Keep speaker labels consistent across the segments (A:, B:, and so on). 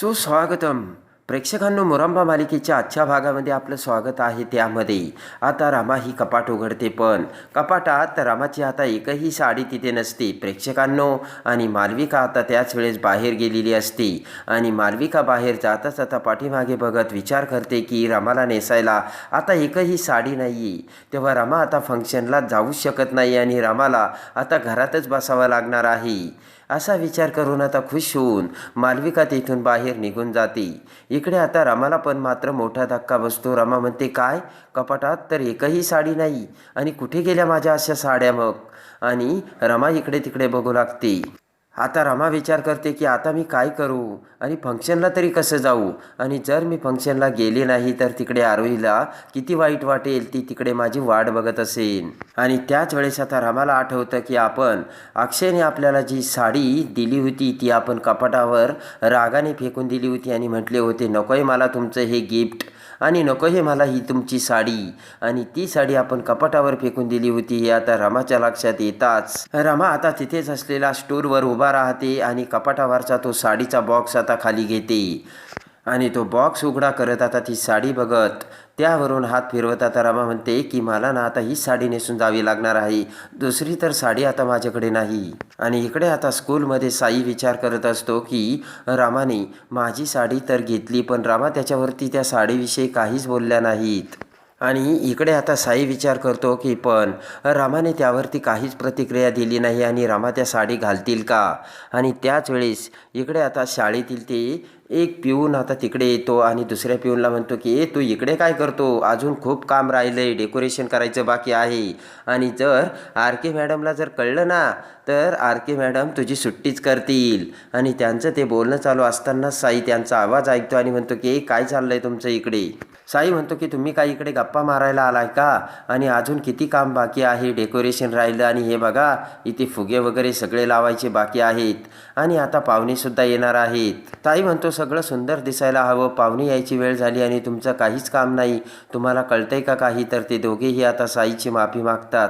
A: सुस्वागतम. प्रेक्षकांनो मुरंबा मालिकेच्या आजच्या भागामध्ये आपलं स्वागत आहे त्यामध्ये. आता रामा ही कपाट उघडते पण. कपाटात रामाची आता एकही साडी तिथे नसते प्रेक्षकांनो. आणि मालविका आता त्याच वेळेस बाहेर गेलेली असते. आणि मालविका बाहेर जाताच आता पाठीमागे बघत विचार करते की रामाला नेसायला आता एकही साडी नाही आहे तेव्हा रामा आता फंक्शनला जाऊच शकत नाही आणि रामाला आता घरातच बसावं लागणार आहे. असा विचार करून आता खुश होऊन मालविका तिथून बाहेर निघून जाते. इकडे आता रमाला पण मात्र मोठा धक्का बसतो. रमा म्हणते काय? कपाटात तर एकही साडी नाही. आणि कुठे गेल्या माझ्या अशा साड्या मग? आणि रमा इकडे तिकडे बघू लागते. आता रमा विचार करते की आता मी काय करू? आणि फंक्शनला तरी कसं जाऊ? आणि जर मी फंक्शनला गेले नाही तर तिकडे आरोहीला किती वाईट वाटेल? ती तिकडे माझी वाट बघत असेल आणि त्याच वेळेस आता रमाला आठवतं की आपण अक्षयने आपल्याला जी साडी दिली होती ती आपण कपाटावर रागाने फेकून दिली होती आणि म्हटले होते नकोय मला तुमचं हे गिफ्ट आणि नको हे मला ही तुमची साडी. आणि ती साडी आपण कपाटावर फेकून दिली होती हे आता रमाच्या लक्षात येताच. रमा आता तिथेच असलेला स्टोरवर उभा राहते आणि कपाटावरचा तो साडीचा बॉक्स आता खाली घेते. आणि तो बॉक्स उघडा करत आता ती साडी बघत. त्यावरून हात फिरवत आता रमा म्हणते की मला ना आता ही साडी नेसून जावी लागणार आहे. दुसरी तर साडी आता माझ्याकडे नाही. आणि इकडे आता स्कूलमध्ये साई विचार करत असतो की रामाने माझी साडी तर घेतली पण रामा त्याच्यावरती त्या साडीविषयी काहीच बोलल्या नाहीत. आणि इकडे आता साई विचार करतो की पण रामाने त्यावरती काहीच प्रतिक्रिया दिली नाही आणि रामा त्या साडी घालतील का? आणि त्याच वेळेस इकडे आता शाळेतील ते एक पिऊन आता तिकडे येतो आणि दुसऱ्या पिऊनला म्हणतो की ए तू इकडे काय करतो? अजून खूप काम राहिलं आहे डेकोरेशन करायचं बाकी आहे. आणि जर आर के मॅडमला जर कळलं ना तर आर के मॅडम तुझी सुट्टीच करतील. आणि त्यांचं ते बोलणं चालू असताना साई त्यांचा आवाज ऐकतो आणि म्हणतो की ए काय चाललं आहे तुमचं इकडे? साई म्हणतो की तुम्ही काय इकडे गप्पा मारायला आलाय का? आणि अजून किती काम बाकी आहे? डेकोरेशन राहिलं आणि हे बघा इथे फुगे वगैरे सगळे लावायचे बाकी आहेत. आणि आता पाहुणेसुद्धा येणार आहेत. ताई म्हणतो सगळं सुंदर दिसायला हवं. पाहुणे यायची वेळ झाली आणि तुमचं काहीच काम नाही. तुम्हाला कळतंय का काही? तर ते दोघेही आता साईची माफी मागतात.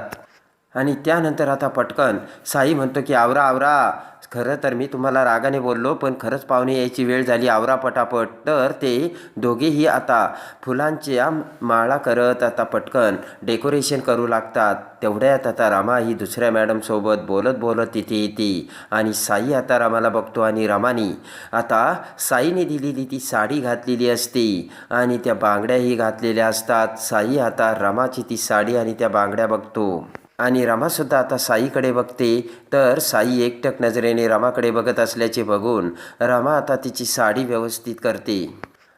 A: आणि त्यानंतर आता पटकन साई म्हणतो की आवरा आवरा खरं तर मी तुम्हाला रागाने बोललो पण खरंच पाहुणे यायची वेळ झाली आवरा पटापट. तर ते दोघेही आता फुलांच्या माळा करत आता पटकन डेकोरेशन करू लागतात. तेवढ्यात आता रामा ही दुसऱ्या मॅडमसोबत बोलत बोलत तिथे येते आणि साई आता रामाला बघतो आणि रामानी आता साईने दिलेली ती साडी घातलेली असते आणि त्या बांगड्याही घातलेल्या असतात. साई आता रामाची ती साडी आणि त्या बांगड्या बघतो. आणि रमासुद्धा आता साईकडे बघते तर साई एकटक नजरेने रमाकडे बघत असल्याचे बघून रमा आता तिची साडी व्यवस्थित करते.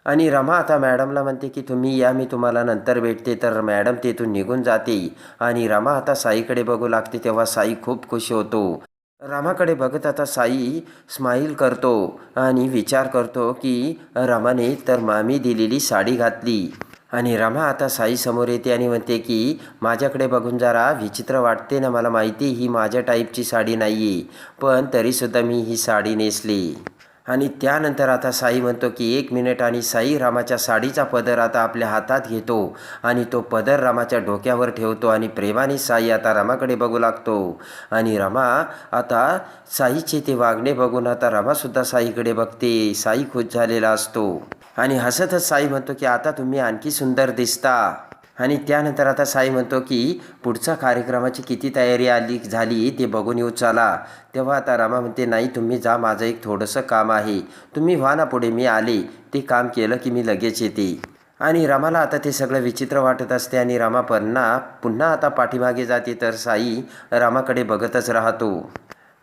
A: आणि रमा आता मॅडमला म्हणते की तुम्ही या मी तुम्हाला नंतर भेटते. तर मॅडम तिथून निघून जाते आणि रमा आता साईकडे बघू लागते तेव्हा साई खूप खुश होतो. रामाकडे बघत आता साई स्माईल करतो आणि विचार करतो की रमाने तर मामी दिलेली साडी घातली. आणि रमा आता साईसमोर येते आणि म्हणते की माझ्याकडे बघून जरा विचित्र वाटते ना मला माहिती ही माझ्या टाईपची साडी नाही आहे पण तरीसुद्धा मी ही साडी नेसली. आणि त्यानंतर आता साई म्हणतो की एक मिनिट आणि साई रामाच्या साडीचा पदर आता आपल्या हातात घेतो आणि तो पदर रामाच्या डोक्यावर ठेवतो आणि प्रेमाने साई आता रामाकडे बघू लागतो. आणि रमा आता साईचे ते वागणे बघून आता रमासुद्धा साईकडे बघते. साई खुश झालेला असतो. आणि हसतच साई म्हणतो की आता तुम्ही आणखी सुंदर दिसता. आणि त्यानंतर आता साई म्हणतो की पुढच्या कार्यक्रमाची किती तयारी आली झाली ते बघून येऊ चला. तेव्हा आता रामा म्हणते नाही तुम्ही जा माझं एक थोडंसं काम आहे. तुम्ही व्हा ना पुढे मी आले. ते काम केलं की मी लगेच येते. आणि रामाला आता ते सगळं विचित्र वाटत असते आणि रामा पन्ना पुन्हा आता पाठीमागे जाते तर साई रामाकडे बघतच राहतो.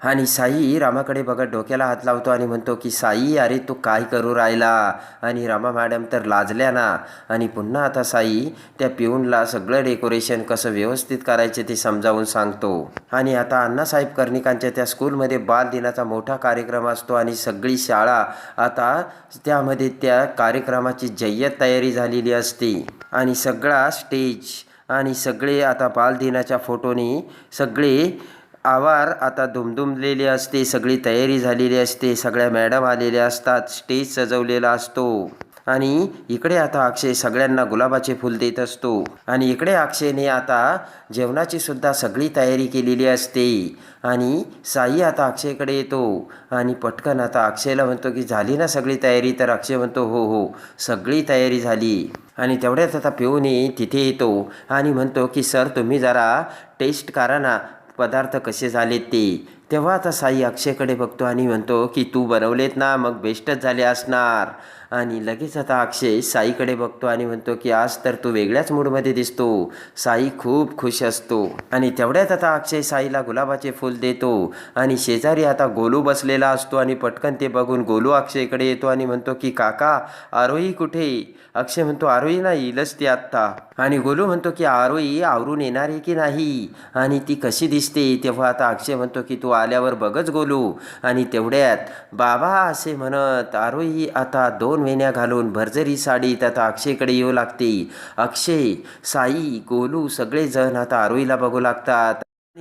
A: आणि साई रामाकडे बघत डोक्याला हात लावतो आणि म्हणतो की साई अरे तू काय करू राहिला? आणि रामा मॅडम तर लाजल्या ना. आणि पुन्हा आता साई त्या पिऊनला सगळं डेकोरेशन कसं व्यवस्थित करायचे ते समजावून सांगतो. आणि आता अण्णासाहेब कर्णिकांच्या त्या स्कूलमध्ये बालदिनाचा मोठा कार्यक्रम असतो आणि सगळी शाळा आता त्यामध्ये त्या कार्यक्रमाची जय्यत तयारी झालेली असते. आणि सगळा स्टेज आणि सगळे आता बालदिनाच्या फोटोनी सगळे आवार आता दुमदुमलेली असते सगळी तयारी झालेली असते सगळ्या मॅडम आलेल्या असतात स्टेज सजवलेला असतो. आणि इकडे आता अक्षय सगळ्यांना गुलाबाचे फूल देत असतो. आणि इकडे अक्षयने आता जेवणाची सुद्धा सगळी तयारी केलेली असते. आणि साई आता अक्षयकडे येतो. आणि पटकन आता अक्षयला म्हणतो की झाली ना सगळी तयारी? तर अक्षय म्हणतो हो हो सगळी तयारी झाली. आणि तेवढ्यात आता पिऊने तिथे येतो. आणि म्हणतो की सर तुम्ही जरा टेस्ट करा ना पदार्थ कसे झालेत ते. तेव्हा आता साई अक्षयकडे बघतो आणि म्हणतो की तू बनवलेत ना मग बेस्टच झाले असणार. आणि लगेच आता अक्षय साईकडे बघतो आणि म्हणतो की आज तर तू वेगळ्याच मूडमध्ये दिसतो. साई खूप खुश असतो. आणि तेवढ्यात आता अक्षय साईला गुलाबाचे फूल देतो. आणि शेजारी आता गोलू बसलेला असतो आणि पटकन ते बघून गोलू अक्षयकडे येतो आणि म्हणतो की काका आरोही कुठे? अक्षय म्हणतो आरोही नाही येईलच ती आत्ता. आणि गोलू म्हणतो की आरोही आवरून येणार आहे की नाही? आणि ती कशी दिसते? तेव्हा आता अक्षय म्हणतो की तू आल्यावर बघच गोलू. आणि तेवढ्यात बाबा असे म्हणत आरोही आता दोन वेण्या घालून भरजरी साडीत आता अक्षयकडे येऊ लागते. अक्षय साई गोलू सगळेजण आता आरोहीला बघू लागतात.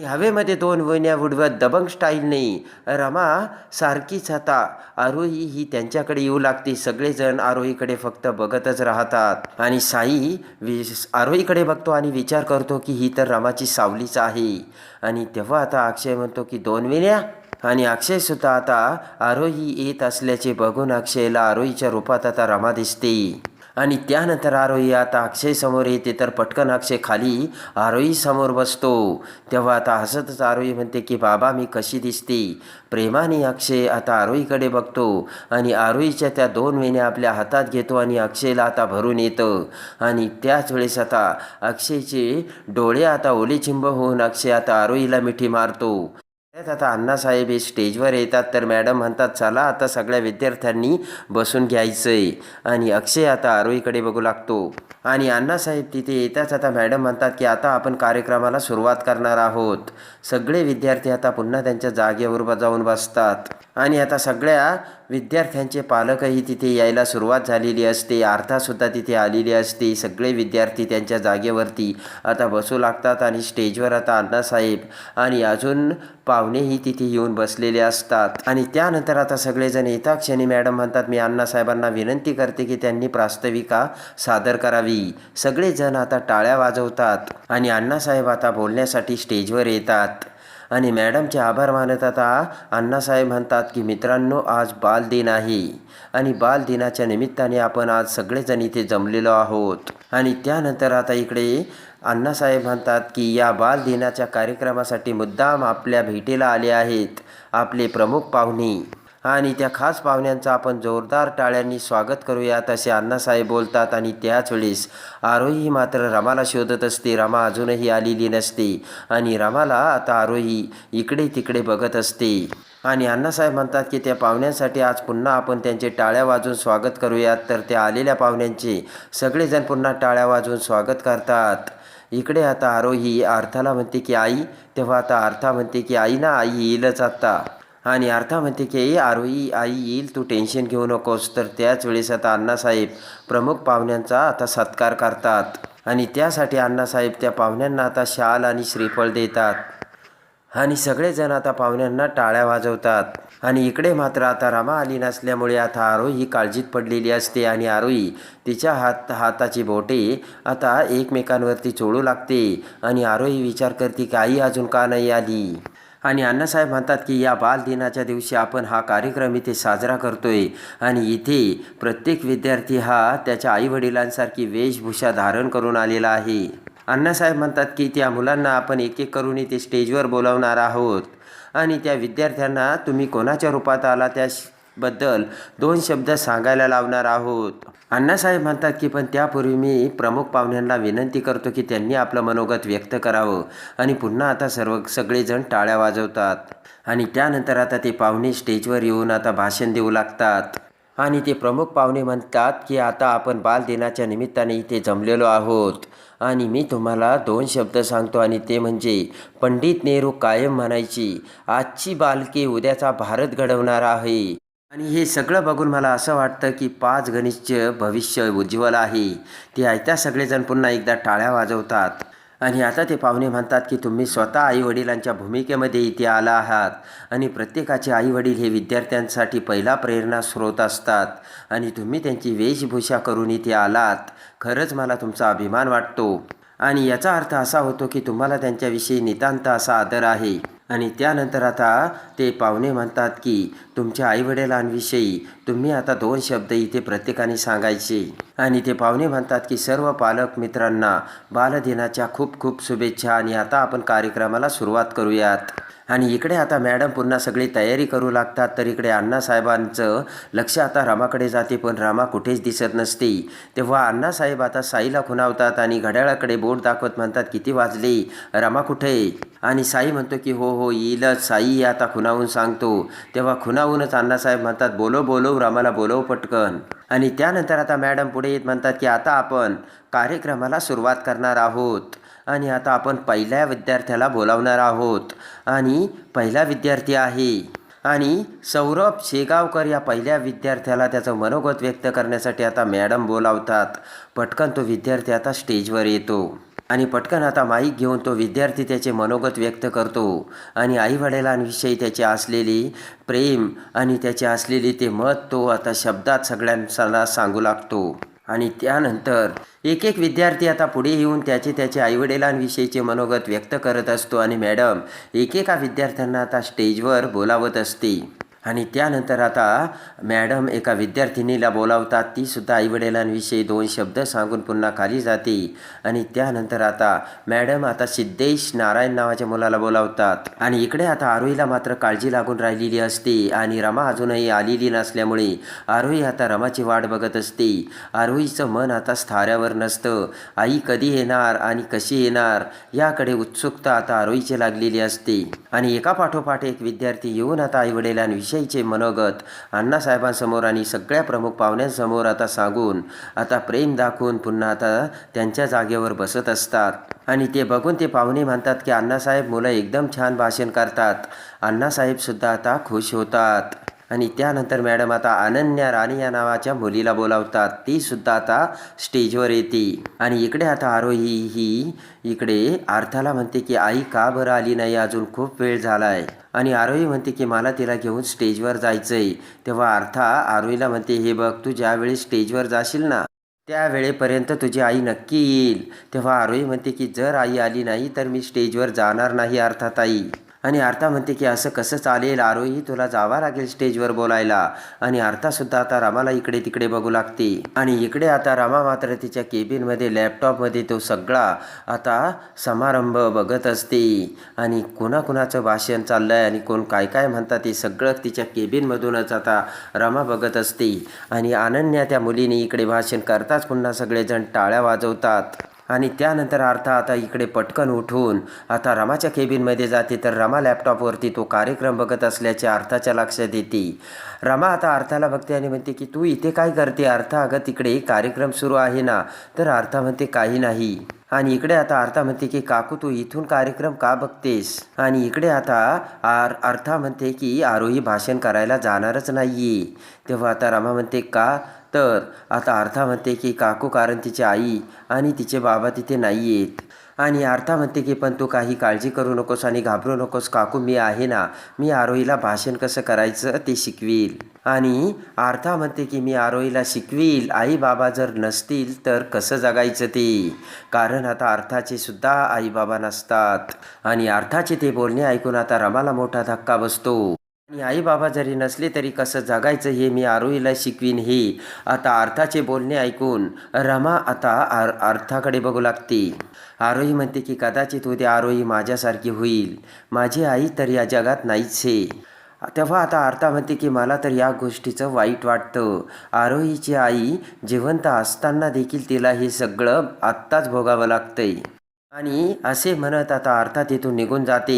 A: हवेमध्ये दोन वहिन्या उडवत दबंग स्टाईलने रमा सारखीच आता. आरोही ही त्यांच्याकडे येऊ लागते. सगळेजण आरोहीकडे फक्त बघतच राहतात. आणि साई वि आरोहीकडे बघतो आणि विचार करतो की ही तर रमाची सावलीच आहे. आणि तेव्हा आता अक्षय म्हणतो की दोन विण्या आणि अक्षयसुद्धा आता आरोही येत असल्याचे बघून अक्षयला आरोहीच्या रूपात आता रमा दिसते. आणि त्यानंतर आरोही आता अक्षय समोर येते तर पटकन अक्षय खाली आरोही समोर बसतो. तेव्हा आता हसतच आरोही म्हणते की बाबा मी कशी दिसते? प्रेमाने अक्षय आता आरोहीकडे बघतो आणि आरोहीच्या त्या दोन वेण्या आपल्या हातात घेतो आणि अक्षयला आता भरून येतं. आणि त्याच वेळेस आता अक्षयचे डोळे आता ओलेचिंब होऊन अक्षय आता आरोहीला मिठी मारतो. आता अण्णासाहेब हे स्टेजवर येतात तर मॅडम म्हणतात चला आता सगळ्या विद्यार्थ्यांनी बसून घ्यायचंय. आणि अक्षय आता आरोहीकडे बघू लागतो. आणि अण्णासाहेब तिथे येताच आता मॅडम म्हणतात की आता आपण कार्यक्रमाला सुरुवात करणार आहोत. सगळे विद्यार्थी आता पुन्हा त्यांच्या जागेवर जाऊन बसतात. आणि आता सगळ्या विद्यार्थ्यांचे पालकही तिथे यायला सुरुवात झालेली असते. अर्थासुद्धा तिथे आलेली असते. सगळे विद्यार्थी त्यांच्या जागेवरती आता बसू लागतात आणि स्टेजवर आता अण्णासाहेब आणि अजून पाहुणेही तिथे येऊन बसलेले असतात. आणि त्यानंतर आता सगळेजण येता क्षणी मॅडम म्हणतात मी अण्णासाहेबांना विनंती करते की त्यांनी प्रास्ताविका सादर करावी. सगळेजण आता टाळ्या वाजवतात आणि अण्णासाहेब आता बोलण्यासाठी स्टेजवर येतात. आणि मॅडमचे आभार मानत आता अण्णासाहेब म्हणतात की मित्रांनो आज बालदिन आहे आणि बालदिनाच्या निमित्ताने आपण आज सगळेजण इथे जमलेलो आहोत. आणि त्यानंतर आता इकडे अण्णासाहेब म्हणतात की या बालदिनाच्या कार्यक्रमासाठी मुद्दाम आपल्या भेटीला आले आहेत आपले प्रमुख पाहुणे. आणि त्या खास पाहुण्यांचं आपण जोरदार टाळ्यांनी स्वागत करूयात असे अण्णासाहेब बोलतात आणि त्याच वेळेस आरोही मात्र रमाला शोधत असते. रमा अजूनही आलेली नसते आणि रमाला आता आरोही इकडे तिकडे बघत असते. आणि अण्णासाहेब म्हणतात की त्या पाहुण्यांसाठी आज पुन्हा आपण त्यांचे टाळ्या वाजवून स्वागत करूयात. तर त्या आलेल्या पाहुण्यांचे सगळेजण पुन्हा टाळ्या वाजवून स्वागत करतात. इकडे आता आरोही अर्थाला म्हणते की आई तेव्हा आता अर्था म्हणते की आई ना आई येईलच आता. आणि अर्था म्हणते की आरोही आई येईल तू टेन्शन घेऊ नकोस. तर त्याच वेळेस आता अण्णासाहेब प्रमुख पाहुण्यांचा आता सत्कार करतात. आणि त्यासाठी अण्णासाहेब त्या पाहुण्यांना आता शाल आणि श्रीफळ देतात. आणि सगळेजण आता पाहुण्यांना टाळ्या वाजवतात. आणि इकडे मात्र आता रमा आली नसल्यामुळे आता आरोही काळजीत पडलेली असते आणि आरोही तिच्या हात हाताची बोटे आता एकमेकांवरती चोळू लागते. आणि आरोही विचार करते की आई अजून का नाही आली? आणि अण्णासाहेब म्हणतात की या बालदिनाच्या दिवशी आपण हा कार्यक्रम इथे साजरा करतोय. आणि इथे प्रत्येक विद्यार्थी हा त्याच्या आईवडिलांसारखी वेशभूषा धारण करून आलेला आहे. अण्णासाहेब म्हणतात की त्या मुलांना आपण एक एक करून इथे स्टेजवर बोलावणार आहोत. आणि त्या विद्यार्थ्यांना तुम्ही कोणाच्या रूपात आला? त्या बद्दल दोन शब्द सांगायला लावणार आहोत. अण्णासाहेब म्हणतात की पण त्यापूर्वी मी प्रमुख पाहुण्यांना विनंती करतो की त्यांनी आपलं मनोगत व्यक्त करावं आणि पुन्हा आता सर्व सगळेजण टाळ्या वाजवतात. आणि त्यानंतर आता ते पाहुणे स्टेजवर येऊन आता भाषण देऊ लागतात. आणि ते प्रमुख पाहुणे म्हणतात की आता आपण बालदिनाच्या निमित्ताने इथे जमलेलो आहोत. आणि मी तुम्हाला दोन शब्द सांगतो आणि ते म्हणजे पंडित नेहरू कायम म्हणायची आजची बालके उद्याचा भारत घडवणार आहे. आणि हे सगळं बघून मला असं वाटतं की पाच गणेशचं भविष्य उज्ज्वल आहे. ते आयत्या सगळेजण पुन्हा एकदा टाळ्या वाजवतात. आणि आता ते पाहुणे म्हणतात की तुम्ही स्वतः आईवडिलांच्या भूमिकेमध्ये इथे आला आहात. आणि प्रत्येकाचे आईवडील हे विद्यार्थ्यांसाठी पहिला प्रेरणा स्रोत असतात. आणि तुम्ही त्यांची वेशभूषा करून इथे आलात. खरंच मला तुमचा अभिमान वाटतो. आणि याचा अर्थ असा होतो की तुम्हाला त्यांच्याविषयी नितांत असा आदर आहे. आणि त्यानंतर आता ते पाहुणे म्हणतात की तुमच्या आईवडिलांविषयी तुम्ही आता दोन शब्द इथे प्रत्येकाने सांगायचे. आणि ते पाहुणे म्हणतात की सर्व पालक मित्रांना बालदिनाच्या खूप खूप शुभेच्छा आणि आता आपण कार्यक्रमाला सुरुवात करूयात. आणि इकडे आता मॅडम पुन्हा सगळी तयारी करू लागतात तर इकडे अण्णासाहेबांचं लक्ष आता रामाकडे जाते पण रामा कुठेच दिसत नसते. तेव्हा अण्णासाहेब आता साईला खुणावतात आणि घड्याळाकडे बोट दाखवत म्हणतात किती वाजले? रमा कुठे? आणि साई म्हणतो की हो हो येईलच. साई आता खुनावून सांगतो. तेव्हा खुनावूनच अण्णासाहेब म्हणतात बोलो बोलो रामाला बोलव पटकन. आणि त्यानंतर आता मॅडम पुढे येत म्हणतात की आता आपण कार्यक्रमाला सुरुवात करणार आहोत. आणि आता आपण पहिल्या विद्यार्थ्याला बोलावणार आहोत. आणि पहिला विद्यार्थी आहे. आणि सौरभ शेगावकर या पहिल्या विद्यार्थ्याला त्याचं मनोगत व्यक्त करण्यासाठी आता मॅडम बोलावतात. पटकन तो विद्यार्थी आता स्टेजवर येतो. आणि पटकन आता माईक घेऊन तो विद्यार्थी त्याचे मनोगत व्यक्त करतो. आणि आईवडिलांविषयी त्याचे असलेली प्रेम आणि त्याचे असलेली ते मत तो आता शब्दात सगळ्यांना सांगू लागतो. आणि त्यानंतर एक एक विद्यार्थी आता पुढे येऊन त्याचे त्याचे आईवडिलांविषयीचे मनोगत व्यक्त करत असतो. आणि मॅडम एकेका विद्यार्थ्यांना आता स्टेजवर बोलावत असते. आणि त्यानंतर आता मॅडम एका विद्यार्थिनीला बोलावतात तीसुद्धा आईवडिलांविषयी दोन शब्द सांगून पुन्हा खाली जाते. आणि त्यानंतर आता मॅडम आता सिद्धेश नारायण नावाच्या मुलाला बोलावतात. आणि इकडे आता आरोहीला मात्र काळजी लागून राहिलेली असते आणि रमा अजूनही आलेली नसल्यामुळे आरोही आता रमाची वाट बघत असते. आरोहीचं मन आता स्थाऱ्यावर नसतं. आई कधी येणार आणि कशी येणार याकडे उत्सुकता आता आरोहीची लागलेली असते. आणि एका पाठोपाठ एक विद्यार्थी येऊन आता आईवडिलांविषयी आईवडिलांविषयीचे मनोगत अण्णासाहेबांसमोर आणि सगळ्या प्रमुख पाहुण्यांसमोर आता सांगून आता प्रेम दाखवून पुन्हा आता त्यांच्या जागेवर बसत असतात. आणि ते बघून ते पाहुणे म्हणतात की अण्णासाहेब मुलं एकदम छान भाषण करतात. अण्णासाहेबसुद्धा आता खुश होतात. आणि त्यानंतर मॅडम आता अनन्या राणी या नावाच्या मुलीला बोलावतात. ती सुद्धा आता स्टेजवर येते. आणि इकडे आता आरोही ही इकडे अर्थाला म्हणते की आई का बरं आली नाही? अजून खूप वेळ झाला आहे आणि आरोही म्हणते की मला तिला घेऊन स्टेजवर जायचंय. तेव्हा अर्था आरोहीला म्हणते हे बघ तू ज्यावेळी स्टेजवर जाशील ना त्यावेळेपर्यंत तुझी आई नक्की येईल. तेव्हा आरोही म्हणते की जर आई आली नाही तर मी स्टेजवर जाणार नाही अर्थात आई. आणि अर्था म्हणते की असं कसं चालेल आरोही? तुला जावा लागेल स्टेजवर बोलायला. आणि अर्थासुद्धा आता रामाला इकडे तिकडे बघू लागते. आणि इकडे आता रामा मात्र तिच्या केबिनमध्ये लॅपटॉपमध्ये तो सगळा आता समारंभ बघत असते. आणि कुणाकुणाचं भाषण चाललं आहे आणि कोण काय काय म्हणतात ते सगळं तिच्या केबिनमधूनच आता रमा बघत असते. आणि अनन्या त्या मुलीने इकडे भाषण करताच पुन्हा सगळेजण टाळ्या वाजवतात. आणि त्यानंतर अर्था आता इकडे पटकन उठून आता रमाच्या केबिनमध्ये जाते तर रमा लॅपटॉपवरती तो कार्यक्रम बघत असल्याचे अर्थाच्या लक्षात येते. रमा आता अर्थाला बघते आणि म्हणते की तू इथे काय करते अर्था अगं तिकडे कार्यक्रम सुरू आहे ना. तर अर्था म्हणते काही नाही. आणि इकडे आता अर्था म्हणते की काकू तू इथून कार्यक्रम का बघतेस? आणि इकडे आता आर अर्था म्हणते की आरोही भाषण करायला जाणारच नाही तेव्हा आता रमा म्हणते का? तर आता अर्था म्हणते की काकू कारण तिची आई आणि तिचे बाबा तिथे नाही आहेत आणि अर्था म्हणते की पण तू काही काळजी करू नकोस आणि घाबरू नकोस. काकू मी आहे ना. मी आरोहीला भाषण कसं करायचं ते शिकवील. आणि अर्था म्हणते की मी आरोहीला शिकवील. आई बाबा जर नसतील तर कसं जगायचं ते? कारण आता अर्थाचे सुद्धा आई बाबा नसतात. आणि अर्थाचे ते बोलणे ऐकून आता रमाला मोठा धक्का बसतो. आणि आई बाबा जरी नसले तरी कसं जगायचं हे मी आरोहीला शिकवीन हे. आता अर्थाचे बोलणे ऐकून रमा आता आर अर्थाकडे बघू लागते. आरोही म्हणते की कदाचित उद्या आरोही माझ्यासारखी होईल. माझी आई तर या जगात नाहीच आहे तेव्हा आता अर्था म्हणते की मला तर या गोष्टीचं वाईट वाटतं. आरोहीची आई जिवंत असताना देखील तिला हे सगळं आत्ताच भोगावं लागतंय. आणि असे म्हणत आता अर्थात तिथून निघून जाते.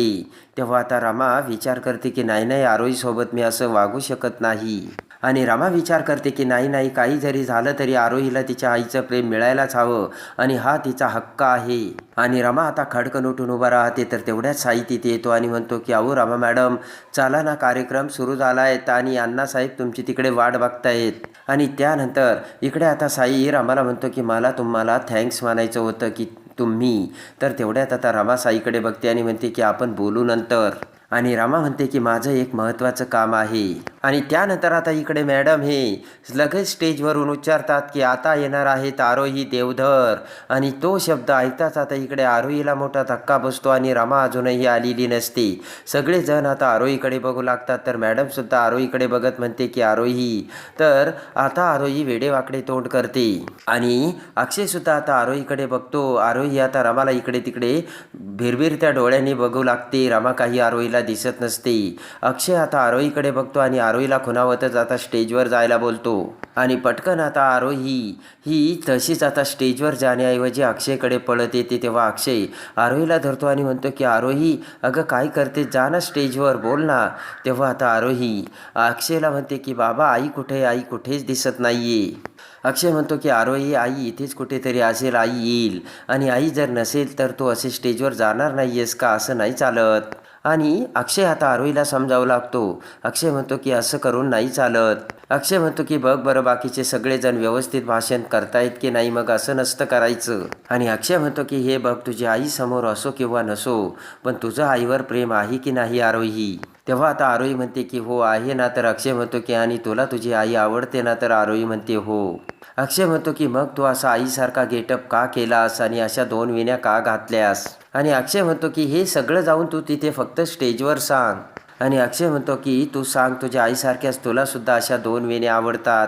A: तेव्हा आता रमा विचार करते की नाही नाही आरोहीसोबत मी असं वागू शकत नाही. आणि रमा विचार करते की नाही नाही काही जरी झालं तरी आरोहीला तिच्या आईचं प्रेम मिळायलाच हवं आणि हा तिचा हक्क आहे. आणि रमा आता खडकन उठून उभा राहते तर तेवढ्याच साई तिथे येतो आणि म्हणतो की अहो रमा मॅडम चला ना कार्यक्रम सुरू झाला आहे आणि अण्णासाहेब तुमची तिकडे वाट बघतायत. आणि त्यानंतर इकडे आता साई रामाला म्हणतो की मला तुम्हाला थँक्स मानायचं होतं की तुम्ही. तर तेवढ्यात आता रमासाईकडे बघते आणि म्हणते की आपण बोलू नंतर. आणि रामा म्हणते की माझं एक महत्त्वाचं काम आहे. आणि त्यानंतर आता इकडे मॅडम हे लगेच स्टेजवरून उच्चारतात की आता येणार आहेत आरोही देवधर. आणि तो शब्द ऐकताच आता इकडे आरोहीला मोठा धक्का बसतो आणि रमा अजूनही आलेली नसते. सगळेजण आता आरोहीकडे बघू लागतात. तर मॅडमसुद्धा आरोहीकडे बघत म्हणते की आरोही. तर आता आरोही वेडेवाकडे तोंड करते. आणि अक्षयसुद्धा आता आरोहीकडे बघतो. आरोही आता रमाला इकडे तिकडे भिरभिरत्या डोळ्यांनी बघू लागते. रमा काही आरोहीला दिसत नसते. अक्षय आता आरोहीकडे बघतो आणि आरोहीला खुणावतच आता स्टेजवर जायला बोलतो. आणि पटकन आता आरोही ही तशीच आता स्टेजवर जाण्याऐवजी अक्षयकडे पळत येते तेव्हा अक्षय आरोहीला धरतो आणि म्हणतो की आरोही अगं काय करते? जा ना स्टेजवर बोल ना. तेव्हा आता आरोही अक्षयला म्हणते की बाबा आई कुठे आई कुठेच दिसत नाहीये. अक्षय म्हणतो की आरोही आई इथेच कुठेतरी असेल आई येईल. आणि आई जर नसेल तर तू असे स्टेजवर जाणार नाहीयेस का? असं नाही चालत. आणि अक्षय आता आरोहीला समजावं लागतो. अक्षय म्हणतो की असं करून नाही चालत. अक्षय म्हणतो की बघ बरं बाकीचे सगळेजण व्यवस्थित भाषण करतायत की नाही मग असं नसतं करायचं. आणि अक्षय म्हणतो की हे बघ तुझी आई समोर असो किंवा नसो पण तुझं आईवर प्रेम आहे की नाही आरोही? तेव्हा आता आरोही म्हणते की हो आहे ना. तर अक्षय म्हणतो की आणि तुला तुझी आई आवडते ना? तर आरोही म्हणते हो. अक्षय म्हणतो की मग तू असा आईसारखा गेटअप का केलास? आणि अशा दोन विण्या का घातल्यास? आणि अक्षय म्हणतो की हे सगळं जाऊन तू तिथे फक्त स्टेजवर सांग. आणि अक्षय म्हणतो की तू सांग तुझ्या आईसारख्याच तुला सुद्धा अशा दोन वेण्या आवडतात.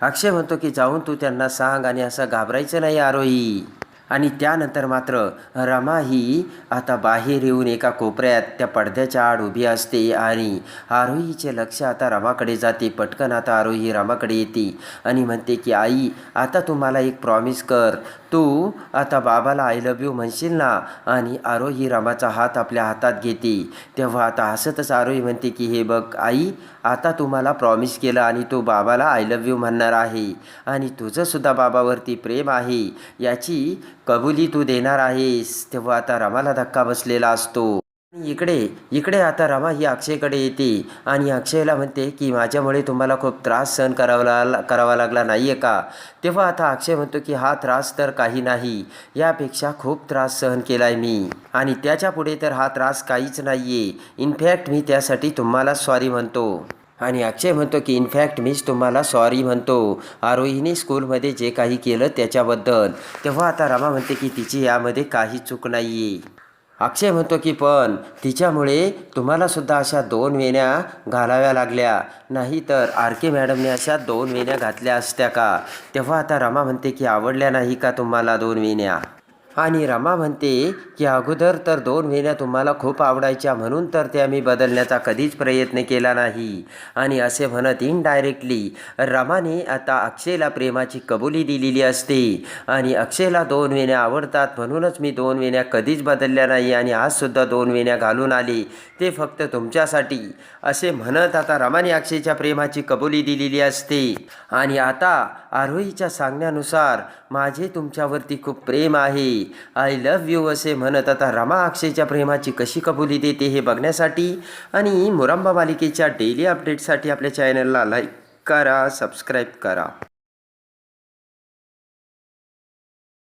A: अक्षय म्हणतो की जाऊन तू त्यांना सांग आणि असं घाबरायचं नाही आरोही. आणि त्यानंतर मात्र रमा ही आता बाहेर येऊन एका कोपऱ्यात त्या पडद्याच्या आड उभी असते आणि आरोहीचे लक्ष आता रमाकडे जाते. पटकन आता आरोही रमाकडे येते आणि म्हणते की आई आता तू मला एक प्रॉमिस कर. तू आता बाबाला आय लव्ह यू म्हणशील ना? आणि आरोही रमाचा हात आपल्या हातात घेते. तेव्हा आता हसतच आरोही म्हणते की हे बघ आई आता तू मला प्रॉमिस केलं आणि तू बाबाला आय लव्ह यू म्हणणार आहे. आणि तुझंसुद्धा बाबावरती प्रेम आहे. याची कबुली तू देणार आहेस तेव्हा आता रमाला धक्का बसलेला असतो. आणि इकडे इकडे आता रमा ही अक्षयकडे येते आणि अक्षयला म्हणते की माझ्यामुळे तुम्हाला खूप त्रास सहन करावा करावा लागला नाही आहे का? तेव्हा आता अक्षय म्हणतो की हा त्रास तर काही नाही यापेक्षा खूप त्रास सहन केला आहे मी. आणि त्याच्या पुढे तर हा त्रास काहीच नाही आहे इनफॅक्ट मी त्यासाठी तुम्हाला सॉरी म्हणतो. आणि अक्षय म्हणतो की इनफॅक्ट मीच तुम्हाला सॉरी म्हणतो. आरोहीने स्कूलमध्ये जे काही केलं त्याच्याबद्दल. तेव्हा आता रमा म्हणते की तिची यामध्ये काही चूक नाही आहे अक्षय म्हणतो की पण तिच्यामुळे तुम्हालासुद्धा अशा दोन वेण्या घालाव्या लागल्या. नाही तर आर के मॅडमने अशा दोन वेण्या घातल्या असत्या का? तेव्हा आता रमा म्हणते की आवडल्या नाही का तुम्हाला दोन वेण्या? आणि रमा म्हणते की अगोदर तर दोन वेण्या तुम्हाला खूप आवडायच्या म्हणून तर त्या मी बदलण्याचा कधीच प्रयत्न केला नाही. आणि असे म्हणत इनडायरेक्टली रमाने आता अक्षयला प्रेमाची कबुली दिलेली असते आणि अक्षयला दोन वेण्या आवडतात म्हणूनच मी दोन वेण्या कधीच बदलल्या नाही आणि आजसुद्धा दोन वेण्या घालून आले ते फक्त तुमच्यासाठी. असे म्हणत आता रमाने अक्षयच्या प्रेमाची कबुली दिलेली असते. आणि आता आरोहीच्या सांगण्यानुसार माझे तुमच्यावरती खूप प्रेम आहे आय लव्ह यू असे म्हणत आता रमा अक्षयच्या प्रेमाची कशी कबुली देते हे बघण्यासाठी आणि मुरंबा मालिकेच्या डेली अपडेटसाठी आपल्या चॅनलला लाईक करा सबस्क्राईब करा.